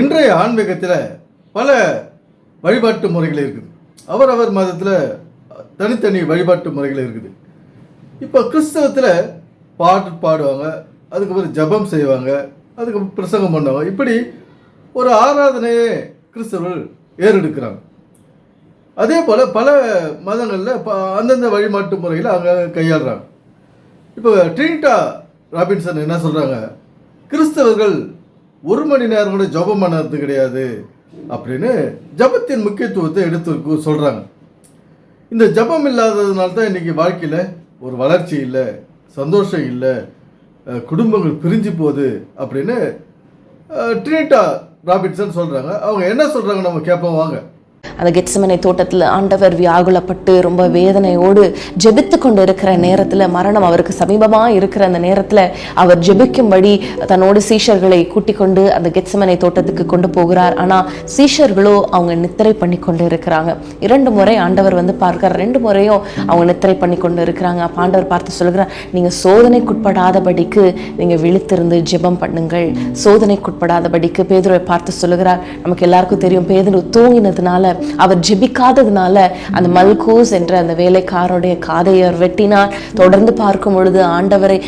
இன்றைய ஆன்மீகத்தில் பல வழிபாட்டு முறைகள் இருக்குது. அவரவர் மதத்தில் தனித்தனி வழிபாட்டு முறைகள் இருக்குது. இப்போ கிறிஸ்தவத்தில் பாட்டு பாடுவாங்க அதுக்கப்புறம் ஜெபம் செய்வாங்க அதுக்கப்புறம் பிரசங்கம் பண்ணுவாங்க. இப்படி ஒரு ஆராதனையை கிறிஸ்தவர்கள் ஏறெடுக்கிறாங்க. அதே போல் பல மதங்களில் ப அந்தந்த வழிபாட்டு முறையில் அங்கே கையாளுறாங்க. இப்போ ட்ரீட்டா ராபின்சன் என்ன சொல்கிறாங்க கிறிஸ்தவர்கள் ஒரு மணி நேரம் கூட ஜபம் பண்ணுறது கிடையாது அப்படின்னு ஜெபத்தின் முக்கியத்துவத்தை எடுத்து சொல்கிறாங்க இந்த ஜெபம் இல்லாததுனால தான் இன்றைக்கி வாழ்க்கையில் ஒரு வளர்ச்சி இல்லை சந்தோஷம் இல்லை குடும்பங்கள் பிரிஞ்சு போகுது அப்படின்னு ட்ரீட்டா ராபிட்ஸன் சொல்கிறாங்க அவங்க என்ன சொல்கிறாங்க நம்ம கேட்போம் வாங்க. அந்த கெட்சமனை தோட்டத்தில் ஆண்டவர் வியாகுலப்பட்டு ரொம்ப வேதனையோடு ஜெபித்து கொண்டு இருக்கிற நேரத்தில் மரணம் அவருக்கு சமீபமாக இருக்கிற அந்த நேரத்தில் அவர் ஜெபிக்கும்படி தன்னோடு சீஷர்களை கூட்டிக் கொண்டு அந்த கெட்சமனை தோட்டத்துக்கு கொண்டு போகிறார். ஆனால் சீஷர்களோ அவங்க நித்திரை பண்ணி கொண்டு இருக்கிறாங்க. இரண்டு முறை ஆண்டவர் வந்து பார்க்கிறார். ரெண்டு முறையும் அவங்க நித்திரை பண்ணி கொண்டு இருக்கிறாங்க. பாண்டவர் ஆண்டவர் பார்த்து சொல்கிறார் நீங்கள் சோதனைக்குட்படாதபடிக்கு நீங்கள் விழித்திருந்து ஜெபம் பண்ணுங்கள். சோதனைக்குட்படாதபடிக்கு. பேதுருவை பார்த்து சொல்லுகிறார் நமக்கு எல்லாருக்கும் தெரியும் பேதுரு தூங்கினதுனால அவர் ஜெபிக்காததுனால அந்த மல்கூஸ் என்ற அந்த வேலைக்காரருடைய காதையர் அவர் வெட்டினார். தொடர்ந்து பார்க்கும் பொழுது ஆண்டவரை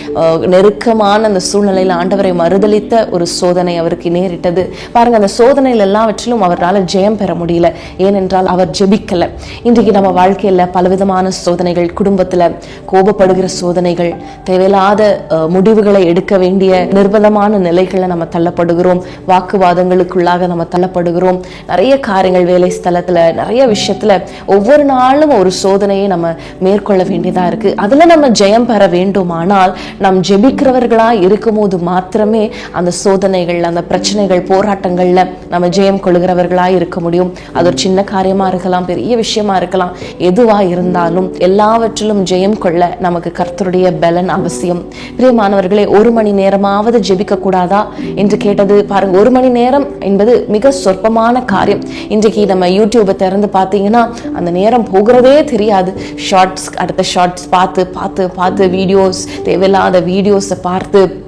நெருக்கமான அந்த சூழ்நிலையில் ஆண்டவரை மறுதளித்த ஒரு சோதனை அவருக்கு நேரிட்டது. பாருங்க அந்த சோதனையில் எல்லாவற்றிலும் அவரால் ஜெயம் பெற முடியல. ஏனென்றால் அவர் ஜெபிக்கல. இன்றைக்கு நம்ம வாழ்க்கையில் பலவிதமான சோதனைகள் குடும்பத்தில் கோபப்படுகிற சோதனைகள் தேவையில்லாத முடிவுகளை எடுக்க வேண்டிய நிர்பந்தமான நிலைகளை நம்ம தள்ளப்படுகிறோம். வாக்குவாதங்களுக்குள்ளாக நம்ம தள்ளப்படுகிறோம். நிறைய காரியங்கள் வேலை ஸ்தல ஸ்தலத்துல நிறைய விஷயத்துல ஒவ்வொரு நாளும் ஒரு சோதனையை நம்ம மேற்கொள்ள வேண்டியதா இருக்கு. அதுல நம்ம ஜெயம் பெற வேண்டுமானால் நாம் ஜெபிக்கிறவர்களா இருக்கும்போது மாத்திரமே அந்த சோதனைகள் அந்த பிரச்சனைகள் போராட்டங்கள்ல நம்ம ஜெயம் கொள்கிறவர்களா இருக்க முடியும். அது ஒரு சின்ன காரியமா இருக்கலாம் பெரிய விஷயமா இருக்கலாம். எதுவா இருந்தாலும் எல்லாவற்றிலும் ஜெயம் கொள்ள நமக்கு கர்த்தருடைய பலன் அவசியம். பிரியமானவர்களே ஒரு மணி நேரமாவது ஜெபிக்க கூடாதா? என்று கேட்டது பாருங்க ஒரு மணி நேரம் என்பது மிக சொற்பமான காரியம். இன்றைக்கு நம்ம யூடியூப் திறந்து பார்த்தீங்கன்னா அந்த நேரம் போகிறதே தெரியாது. ஷார்ட்ஸ் அடுத்த ஷார்ட்ஸ் பார்த்து பார்த்து பார்த்து வீடியோஸ் தேவையில்லாத வீடியோஸை பார்த்து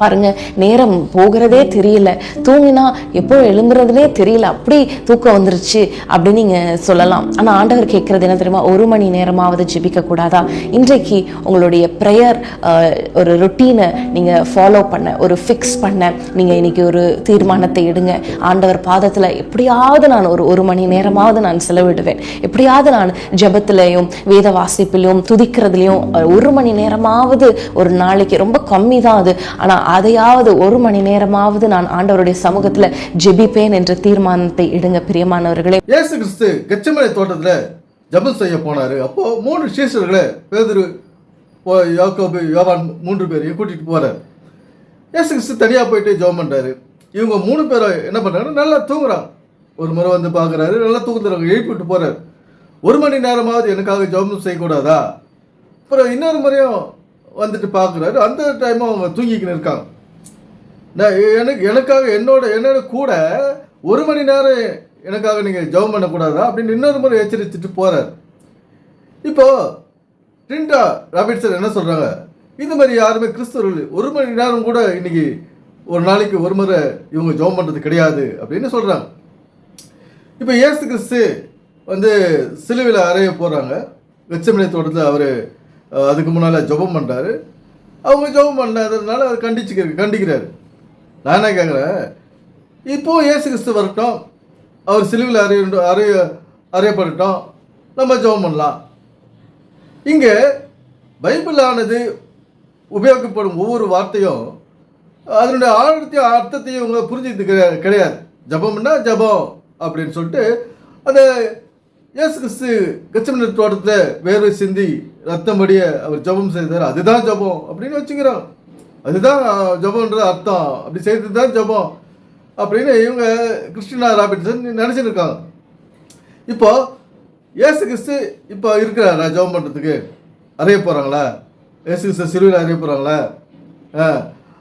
பாருங்க நேரம் போகிறதே தெரியல. தூங்கினா எப்போ எழும்புறதுனே தெரியல. அப்படி தூக்கம் வந்துருச்சு அப்படின்னு நீங்க சொல்லலாம். ஆனா ஆண்டவர் கேட்கறது என்ன தெரியுமா? ஒரு மணி நேரமாவது ஜெபிக்க கூடாதா இன்றைக்கு உங்களுடைய ப்ரேயர் ஒரு ருட்டீனை நீங்க ஃபாலோ பண்ண ஒரு ஃபிக்ஸ் பண்ண நீங்க இன்னைக்கு ஒரு தீர்மானத்தை எடுங்க. ஆண்டவர் பாதத்துல எப்படியாவது நான் ஒரு ஒரு மணி நேரமாவது நான் செலவிடுவேன். எப்படியாவது நான் ஜபத்திலையும் வேத வாசிப்பிலையும் துதிக்கிறதுலையும் ஒரு மணி நேரமாவது ஒரு நாளைக்கு ரொம்ப கம்மி தான் அது. ஆனா அதையாவது ஒரு மணி நேரமாவது நான் ஆண்டவருடைய சமூகத்துல ஜெபிப்பேன் என்ற தீர்மானத்தை எடுங்க பிரியமானவர்களே. இயேசு கிறிஸ்து கெச்சமலை தோட்டத்தில் ஜெபம் செய்ய போனார். அப்போ மூணு சீசர்களை பேதுரு போ- யாக்கோபு யோவான் மூன்று பேரையும் கூட்டிகிட்டு போறாரு. இயேசு கிறிஸ்து தனியாக போயிட்டு ஜெபம் பண்ணுறாரு இவங்க மூணு பேரும் என்ன பண்ணுறாங்க நல்லா தூங்குறாங்க ஒரு முறை வந்து பார்க்குறாரு நல்லா தூங்குறாங்க எழுப்பிட்டு போறாரு. ஒரு மணி நேரமாவது எனக்காக ஜெபம் செய்யக்கூடாதா? அப்புறம் இன்னொரு முறையும் வந்துட்டு பார்க்குறாரு. அந்த டைமும் அவங்க தூங்கிக்கின்னு இருக்காங்க. நான் எனக்கு எனக்காக என்னோட என்னோட கூட ஒரு மணி நேரம் எனக்காக நீங்கள் ஜெபம் பண்ணக்கூடாதா? அப்படின்னு இன்னொரு முறை எச்சரித்துட்டு போகிறார் இப்போது டிண்டா ராபிட்சர் என்ன சொல்கிறாங்க இது மாதிரி யாருமே கிறிஸ்தவர்கள் ஒரு மணி நேரம் கூட இன்னைக்கு ஒரு நாளைக்கு ஒரு முறை இவங்க ஜெபம் பண்ணுறது கிடையாது அப்படின்னு சொல்கிறாங்க இப்போ இயேசு கிறிஸ்து வந்து சிலுவையில் அறைய போகிறாங்க வெச்சமனை தோட்டத்தில் அவர் அதுக்கு முன்னால் ஜெபம் பண்ணுறாரு அவங்க ஜெபம் பண்ணாததுனால அவர் கண்டிச்சு கண்டிக்கிறாரு. நான் என்ன கேட்குறேன் இப்போ இயேசு கிறிஸ்து வரட்டும். அவர் சிலுவில் அறைய அறைய அறையப்படட்டும். நம்ம ஜெபம் பண்ணலாம். இங்கே பைபிளானது உபயோகப்படும் ஒவ்வொரு வார்த்தையும் அதனுடைய ஆழத்தையும் அர்த்தத்தையும் இவங்க புரிஞ்சுக்கிட்டு கிடையாது. கிடையாது ஜபம்னா ஜபம் அப்படின்னு சொல்லிட்டு அந்த இயேசு கிறிஸ்து கச்சமணி தோட்டத்தில் வேர்வை சிந்தி ரத்தம் வடிய அவர் ஜபம் செய்தார். அதுதான் ஜபம் அப்படின்னு வச்சுக்கிறோம். அதுதான் ஜபம்ன்ற அர்த்தம். அப்படி செய்தது தான் ஜபம். அப்படின்னு இவங்க கிறிஸ்டினா ராபின்சன் நினச்சிருக்காங்க. இருக்காங்க இப்போ இயேசு கிறிஸ்து இப்போ இருக்கிறாரா ஜெபம் பண்ணுறதுக்கு அறைய போகிறாங்களா இயேசு கிறிஸ்து சிறுவில் அறைய போகிறாங்களா ஆ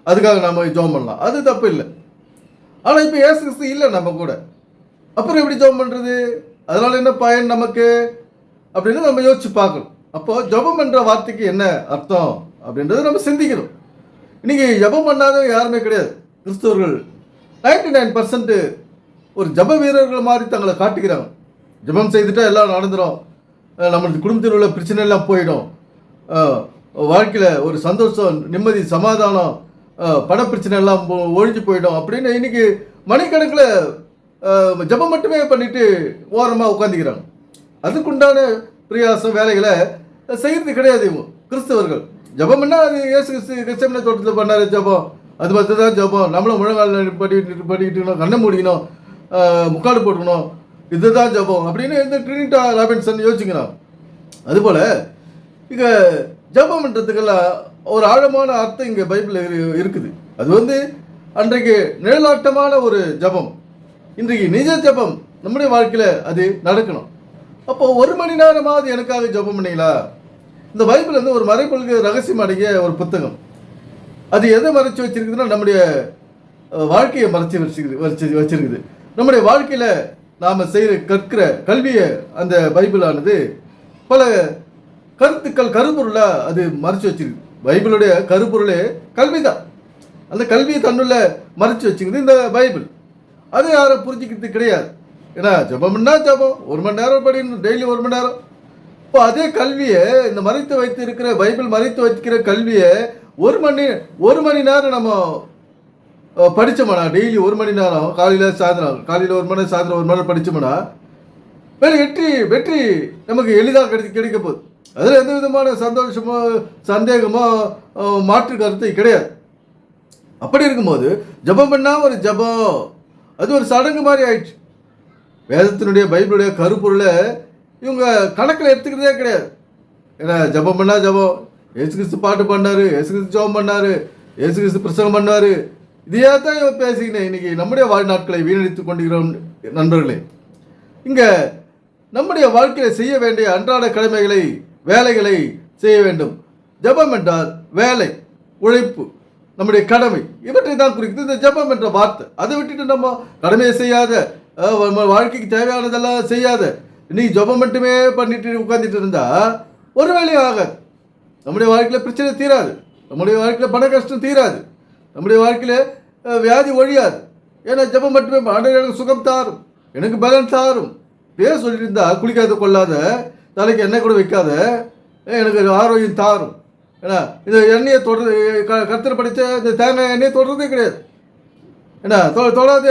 அதுக்காக நம்ம ஜெபம் பண்ணலாம். அது தப்பு இல்லை. ஆனால் இப்போ இயேசு கிறிஸ்து இல்லை நம்ம கூட. அப்புறம் எப்படி ஜெபம் பண்ணுறது அதனால் என்ன பயன் நமக்கு? அப்படின்னு நம்ம யோசிச்சு பார்க்கணும். அப்போது ஜெபம் என்ற வார்த்தைக்கு என்ன அர்த்தம்? அப்படின்றத நம்ம சிந்திக்கணும். இன்றைக்கி ஜெபம் பண்ணாதவங்க யாருமே கிடையாது. கிறிஸ்தவர்கள் நைன்டி நைன் பர்சன்ட்டு ஒரு ஜப வீரர்கள் மாதிரி தங்களை காட்டுகிறாங்க ஜெபம் செய்துட்டா எல்லாம் நடந்துடும் நம்மளுக்கு குடும்பத்தில் உள்ள பிரச்சனை எல்லாம் போயிடும். வாழ்க்கையில் ஒரு சந்தோஷம் நிம்மதி சமாதானம் அஹ் பிரச்சனை எல்லாம் ஒழிஞ்சு போயிடும். அப்படின்னு இன்னைக்கு மணிக்கணக்கில் ஜெபம் மட்டுமே பண்ணிட்டு ஓரமாக உட்காந்துக்கிறாங்க அதுக்குண்டான பிரயாசம் வேலைகளை செய்கிறது கிடையாது இவங்க கிறிஸ்தவர்கள். ஜபம்னா அது இயேசு கிறிஸ்து கிறிஸ்தவன தோட்டத்தில் பண்ணார் ஜெபம். அது பார்த்து தான் ஜெபம். நம்மளும் முழங்கால் படிக்கிட்டு படிக்கிட்டு கண்ணை மூடிக்கணும் முக்காடு போட்டுக்கணும். இதுதான் ஜெபம் அப்படின்னு இந்த ட்ரினிட்டா ராபின்சன் யோசிக்கலாம் அதுபோல் இங்கே ஜெபம்ன்றதுக்கெல்லாம் ஒரு ஆழமான அர்த்தம் இங்கே பைபிளில் இருக்குது. அது வந்து அன்றைக்கு நிழலாட்டமான ஒரு ஜெபம். இன்றைக்கு நிஜ ஜெபம் நம்முடைய வாழ்க்கையில் அது நடக்கணும். அப்போ ஒரு மணி நேரமாவது எனக்காக ஜெபம் பண்ணீங்களா? இந்த பைபிள் வந்து ஒரு மறைப்பொழுது ரகசியம் அடங்கிய ஒரு புத்தகம். அது எதை மறைச்சு வச்சிருக்குதுன்னா நம்முடைய வாழ்க்கையை மறைச்சு வச்சிருக்குது வச்சு வச்சிருக்குது. நம்முடைய வாழ்க்கையில் நாம் செய்கிற கற்கிற கல்வியை அந்த பைபிளானது பல கருத்துக்கள் கருப்பொருளாக அது மறைச்சு வச்சிருக்கு பைபிளுடைய கருப்பொருளே கல்வி தான் அந்த கல்வியை தன்னுள்ள மறைச்சு வச்சுக்குது இந்த பைபிள். அது யாரும் புரிஞ்சுக்கிறது கிடையாது. ஏன்னா ஜபம்னா ஜபம் ஒரு மணி நேரம் படிக்கணும் டெய்லி ஒரு மணி நேரம். இப்போ அதே கல்வியை இந்த மறைத்து வைத்து இருக்கிற பைபிள் மறைத்து வைக்கிற கல்வியை ஒரு மணி ஒரு மணி நேரம் நம்ம படித்தோம்னா டெய்லி ஒரு மணி நேரம் காலையில் சாயந்தரம் காலையில் ஒரு மணி நேரம் சாயந்தரம் ஒரு மணி நேரம் படித்தோம்னா வேறு வெற்றி வெற்றி நமக்கு எளிதாக கிடை கிடைக்க போகுது. அதில் எந்த விதமான சந்தோஷமோ சந்தேகமோ மாற்று கருத்து கிடையாது. அப்படி இருக்கும்போது ஜெபம் பண்ணால் ஒரு ஜெபம். அது ஒரு சடங்கு மாதிரி ஆயிடுச்சு. வேதத்தினுடைய பைபிளுடைய கருப்பொருளை இவங்க கணக்கில் எடுத்துக்கிறதே கிடையாது. ஏன்னா ஜெபம் பண்ணா ஜெபம் ஏசு கிறிஸ்து பாட்டு பண்ணார் ஏசு கிறிஸ்து ஜெபம் பண்ணாரு ஏசு கிறிஸ்து பிரசங்கம் பண்ணார். இதையே தான் இவன் பேசிக்கினேன் இன்னைக்கு நம்முடைய வாழ்நாட்களை வீணடித்துக் கொண்டிருக்கிறோம் நண்பர்களே. இங்கே நம்முடைய வாழ்க்கையில் செய்ய வேண்டிய அன்றாட கடமைகளை வேலைகளை செய்ய வேண்டும். ஜெபம் என்றால் வேலை உழைப்பு. நம்முடைய கடமை. இவற்றை தான் குறிக்கிறது இந்த ஜெபம் என்ற வார்த்தை. அதை விட்டுட்டு நம்ம கடமையை செய்யாத நம்ம வாழ்க்கைக்கு தேவையானதெல்லாம் செய்யாத நீ ஜெபம் மட்டுமே பண்ணிட்டு உட்காந்துட்டு இருந்தா ஒரு வேலையும் ஆகாது. நம்முடைய வாழ்க்கையில் பிரச்சனை தீராது. நம்முடைய வாழ்க்கையில் பண கஷ்டம் தீராது. நம்முடைய வாழ்க்கையில் வியாதி ஒழியாது. ஏன்னா ஜெபம் மட்டுமே ஆண்டவர் எனக்கு சுகம் தாரும். எனக்கு பலன் தாரும். பேர் சொல்லியிருந்தா குளிக்காத கொள்ளாத தலைக்கு எண்ணெய் கூட வைக்காத எனக்கு ஆரோக்கியம் தாரும். ஏன்னா இந்த எண்ணெயை தொடர் க கருத்தில் படித்த இந்த தேங்காய் எண்ணெயை தொடர்றதே கிடையாது. என்ன தொ தொடாது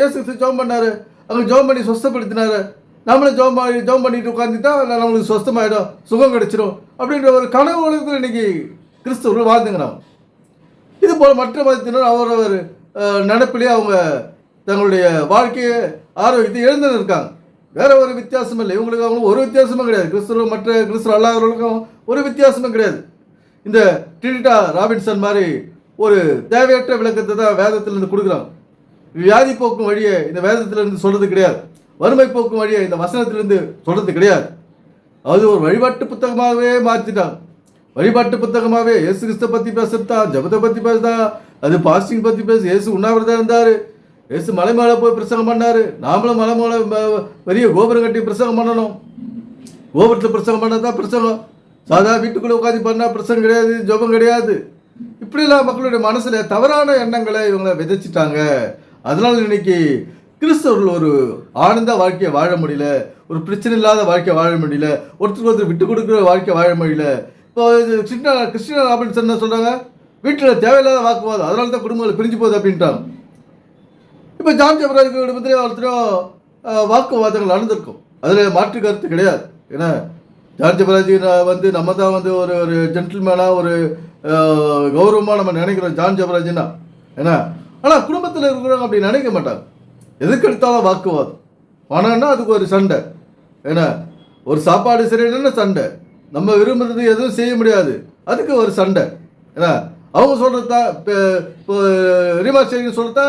இயேசு கிறிஸ்து பண்ணார் பண்ணாரு. அங்கே ஜெபம் பண்ணி சொஸ்தப்படுத்தினாரு நம்மளும் ஜெபம் பண்ணி ஜோம் பண்ணிட்டு உட்காந்துட்டா நம்மளுக்கு சொஸ்தமாயிடும் சுகம் கிடைச்சிடும் அப்படின்ற ஒரு கனவு உலகத்தில் இன்னைக்கு கிறிஸ்தவர்கள் வாழ்ந்துங்க நாம் இது போல் மற்ற மதத்தினர் அவரவர் நடப்பிலே அவங்க தங்களுடைய வாழ்க்கையை ஆரோக்கியத்தை இழந்து இருக்காங்க. வேற ஒரு வித்தியாசம் இல்லை. இவங்களுக்கு அவங்களுக்கு ஒரு வித்தியாசமும் கிடையாது. கிறிஸ்துவ மற்ற கிறிஸ்தவ அல்லாதவர்களுக்கும் ஒரு வித்தியாசமும் கிடையாது. இந்த டிடிடா ராபின்சன் மாதிரி ஒரு தேவையற்ற விளக்கத்தை தான் வேதத்திலிருந்து கொடுக்குறாங்க வியாதி போக்கும் வழியை இந்த வேதத்திலிருந்து சொல்றது கிடையாது. வறுமை போக்கும் வழியை இந்த வசனத்திலிருந்து சொல்றது கிடையாது. அது ஒரு வழிபாட்டு புத்தகமாகவே மாற்றிட்டாங்க வழிபாட்டு புத்தகமாகவே இயேசு கிறிஸ்த பற்றி பேசுறதா ஜபத்தை பற்றி பேசுதான் அது பாஸ்டிங் பற்றி பேசு இயேசு உண்ணாவிரதம் இருந்தார். இயேசு மலை மேலே போய் பிரசங்கம் பண்ணார். நாமளும் மலை மேலே பெரிய கோபுரம் கட்டி பிரசங்கம் பண்ணணும். கோபுரத்தில் பிரசங்கம் பண்ணால் தான் பிரசங்கம். சாதா வீட்டுக்குள்ளே உட்காந்து பண்ணால் பிரசங்கம் கிடையாது ஜெபம் கிடையாது. இப்படிலாம் மக்களுடைய மனசில் தவறான எண்ணங்களை இவங்களை விதைச்சிட்டாங்க. அதனால இன்னைக்கு கிறிஸ்தவர்கள் ஒரு ஆனந்த வாழ்க்கையை வாழ முடியல ஒரு பிரச்சனை இல்லாத வாழ்க்கையை வாழ முடியல ஒருத்தருக்கு ஒருத்தர் விட்டு கொடுக்குற வாழ்க்கையை வாழ முடியல. இப்போ இது கிருஷ்ணா கிறிஸ்டியன் அப்படின்னு என்ன சொல்கிறாங்க வீட்டில் தேவையில்லாத வாக்குவாதம் அதனால தான் குடும்பங்கள் பிரிஞ்சு போகுது அப்படின்ட்டாங்க. இப்போ ஜான் ஜபராஜ் குடும்பத்திலே ஒருத்தரும் வாக்குவாதங்கள் நடந்திருக்கும். அதில் மாற்று கருத்து கிடையாது. ஏன்னா ஜார்ஜ் பாலாஜி வந்து நம்ம தான் வந்து ஒரு ஒரு ஜென்டில்மேனாக ஒரு கௌரவமாக நம்ம நினைக்கிறோம் ஜான் ஜபராஜினா ஏன்னா ஆனால் குடும்பத்தில் இருக்கிறவங்க அப்படி நினைக்க மாட்டாங்க. எதுக்கு எடுத்தாலும் வாக்குவாதம். பணம்னா அதுக்கு ஒரு சண்டை. ஏன்னா ஒரு சாப்பாடு சரியில்லைன்னா சண்டை. நம்ம விரும்புறது எதுவும் செய்ய முடியாது. அதுக்கு ஒரு சண்டை. ஏன்னா அவங்க சொல்கிறது தான் இப்போ இப்போ ரீமா சரின்னு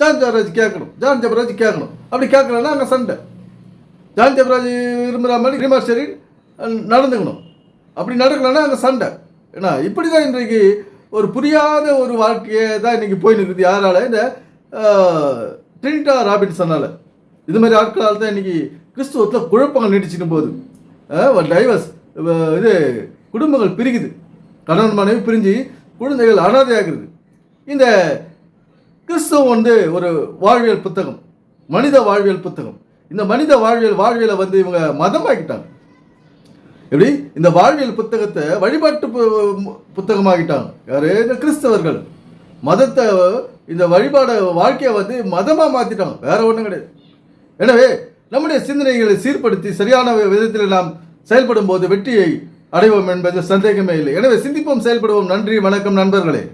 ஜான் ஜபராஜ் கேட்கணும். ஜான் ஜபராஜ் கேட்கணும். அப்படி கேட்கலன்னா அங்கே சண்டை. ஜான் ஜபராஜ் விரும்புகிற மாதிரி ரீமா சேரின் நடந்துக்கணும். அப்படி நடக்கலன்னா அங்கே சண்டை. ஏன்னா இப்படி தான் இன்றைக்கு ஒரு புரியாத ஒரு வாழ்க்கையை தான் இன்றைக்கி போய் நிற்குது. யாரால? இந்த ட்ரினிட்டா ராபின்சனால் இது மாதிரி ஆட்களால் தான் இன்றைக்கி கிறிஸ்துவத்தில் குழப்பங்கள் நீடிச்சுட்டு போகுது டைவர்ஸ் இது குடும்பங்கள் பிரிக்குது. கணவன் மனைவி பிரிஞ்சு குழந்தைகள் அனாதையாகிறது. இந்த கிறிஸ்துவம் வந்து ஒரு வாழ்வியல் புத்தகம் மனித வாழ்வியல் புத்தகம். இந்த மனித வாழ்வியல் வாழ்வியலை வந்து இவங்க மதமாக்கிட்டாங்க. எப்படி? இந்த வாழ்வியல் புத்தகத்தை வழிபாட்டு பு- யாரு? இந்த கிறிஸ்தவர்கள். மதத்தை இந்த வழிபாட வாழ்க்கையை வந்து மதமாக மாற்றிட்டாங்க வேற ஒன்றும் கிடையாது. எனவே நம்முடைய சிந்தனைகளை சீர்படுத்தி சரியான விதத்தில் நாம் செயல்படும் போது வெற்றியை அடைவோம் என்பது சந்தேகமே இல்லை. எனவே சிந்திப்போம் செயல்படுவோம். நன்றி வணக்கம் நண்பர்களே.